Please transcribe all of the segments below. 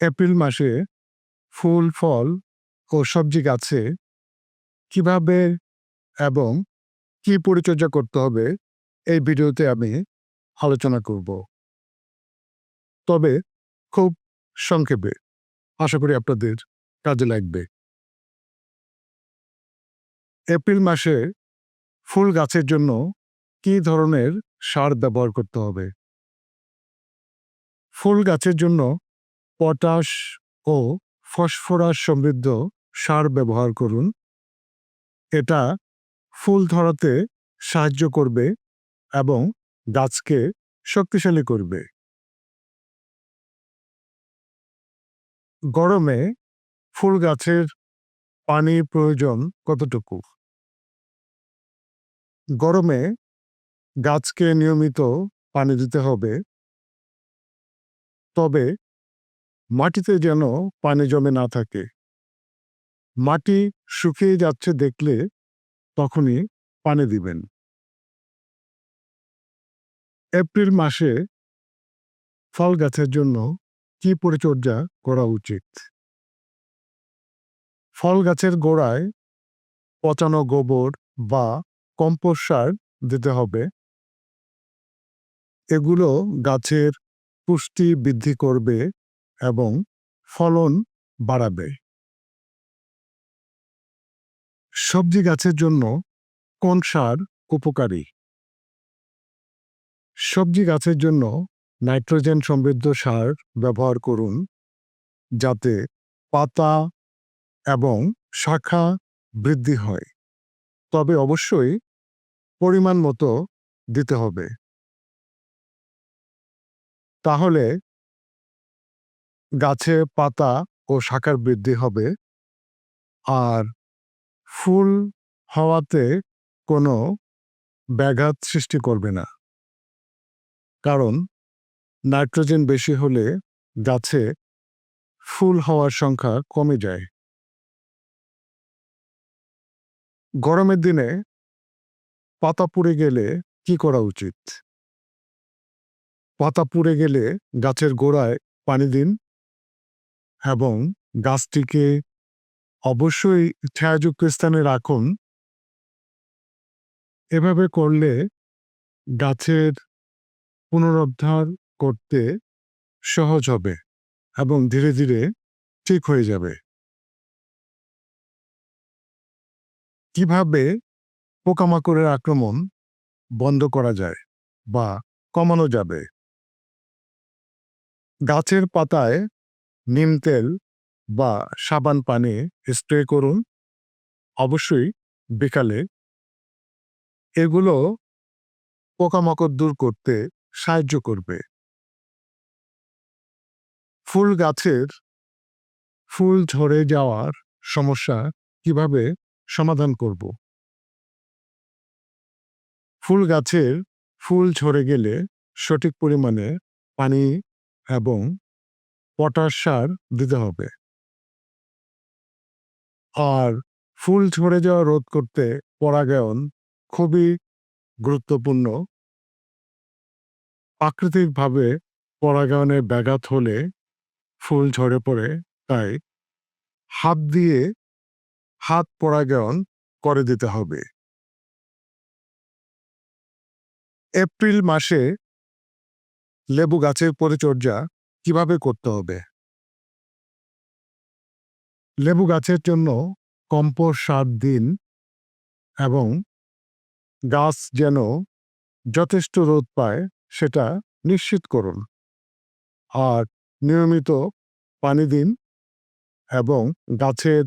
April মাসে ফুল, ফল ও সবজি গাছে কীভাবে এবং কি পরিচর্যা করতে হবে এই ভিডিওতে আমি আলোচনা করব। তবে খুব সংক্ষেপে আশা করি আপনাদের কাজে লাগবে। এপ্রিল মাসে ফুল গাছের জন্য কি ধরনের সার ব্যবহার করতে হবে? ফুল গাছের জন্য পটাশ ও ফসফরাস সমৃদ্ধ সার ব্যবহার করুন। এটা ফুল ধরাতে সাহায্য করবে এবং গাছকে শক্তিশালী করবে। গরমে ফুল গাছের পানির প্রয়োজন কতটুকু? গরমে গাছকে নিয়মিত পানি দিতে হবে। তবে মাটিতে যেন পানি জমে না থাকে। মাটি শুকিয়ে যাচ্ছে দেখলে তখনই পানি দিবেন। এপ্রিল মাসে ফল গাছের জন্য কি পরিচর্যা করা উচিত? ফল গাছের গোড়ায় পচানো গোবর বা কম্পোস্ট সার দিতে হবে। এগুলো গাছের পুষ্টি বৃদ্ধি করবে এবং ফলন বাড়াবে। সবজি গাছের জন্য কোন সার উপকারী? সবজি গাছের জন্য নাইট্রোজেন সমৃদ্ধ সার ব্যবহার করুন, যাতে পাতা এবং শাখা বৃদ্ধি হয়। তবে অবশ্যই পরিমাণ মতো দিতে হবে। তাহলে গাছে পাতা ও শাখার বৃদ্ধি হবে। আর ফুল হওয়াতে কোনো ব্যাঘাত সৃষ্টি করবে না। কারণ নাইট্রোজেন বেশি হলে গাছে ফুল হওয়ার সংখ্যা কমে যায়। গরমের দিনে পাতা পুড়ে গেলে কি করা উচিত? পাতা পুড়ে গেলে গাছের গোড়ায় পানি দিন। এবং গাছটিকে অবশ্যই ছায়াযুক্ত স্থানে রাখুন। এভাবে করলে গাছের পুনরুদ্ধার করতে সহজ হবে এবং ধীরে ধীরে ঠিক হয়ে যাবে। কীভাবে পোকামাকড়ের আক্রমণ বন্ধ করা যায় বা কমানো যাবে? গাছের পাতায় নিম তেল বা সাবান পানি স্প্রে করুন। অবশ্যই বিকালে। এগুলো পোকামাকড় দূর করতে সাহায্য করবে। ফুল গাছের ফুল ঝরে যাওয়ার সমস্যা কীভাবে সমাধান করব? ফুল গাছের ফুল ঝরে গেলে সঠিক পরিমাণে পানি এবং পটাশ সার দিতে হবে। আর ফুল ঝরে যাওয়া রোধ করতে পরাগায়ন খুবই গুরুত্বপূর্ণ। প্রাকৃতিকভাবে পরাগায়নের ব্যাঘাত হলে ফুল ঝরে পড়ে, তাই হাত দিয়ে হাত পরাগায়ন করে দিতে হবে। এপ্রিল মাসে লেবু গাছের পরিচর্যা কীভাবে করতে হবে? লেবু গাছের জন্য কম্পোস্ট সার দিন এবং গাছ যেন যথেষ্ট রোদ পায় সেটা নিশ্চিত করুন। আর নিয়মিত পানি দিন এবং গাছের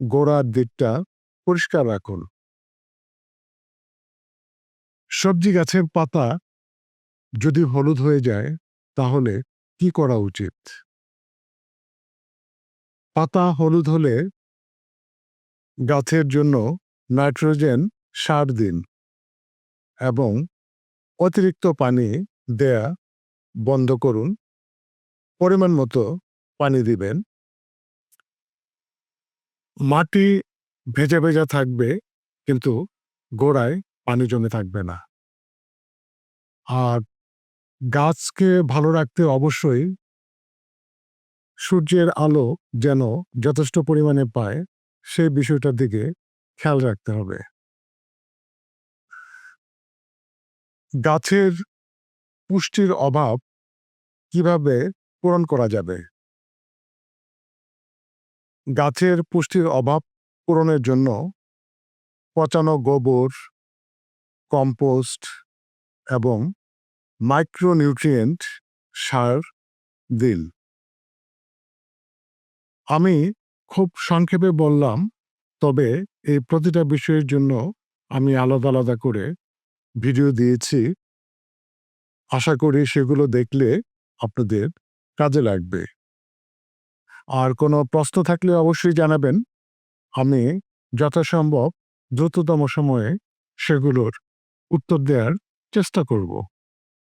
গোড়ার দিকটা পরিষ্কার রাখুন। সবজি গাছের পাতা যদি হলুদ হয়ে যায় তাহলে কি করা উচিত? পাতা হলুদ হলে গাছের জন্য নাইট্রোজেন সার দিন এবং অতিরিক্ত পানি দেয়া বন্ধ করুন। পরিমাণ মতো পানি দিবেন। মাটি ভেজা ভেজা থাকবে কিন্তু গোড়ায় পানি জমে থাকবে না। আর গাছকে ভালো রাখতে অবশ্যই সূর্যের আলো যেন যথেষ্ট পরিমাণে পায়, সেই বিষয়টার দিকে খেয়াল রাখতে হবে। গাছের পুষ্টির অভাব কীভাবে পূরণ করা যাবে? গাছের পুষ্টির অভাব পূরণের জন্য পচানো গোবর, কম্পোস্ট এবং মাইক্রোনিউট্রিয়েন্ট সার দিল। আমি খুব সংক্ষেপে বললাম, তবে এই প্রতিটা বিষয়ের জন্য আমি আলাদা আলাদা করে ভিডিও দিয়েছি। আশা করি সেগুলো দেখলে আপনাদের কাজে লাগবে। আর কোনো প্রশ্ন থাকলে অবশ্যই জানাবেন। আমি যথাসম্ভব দ্রুততম সময়ে সেগুলোর উত্তর দেওয়ার চেষ্টা করব।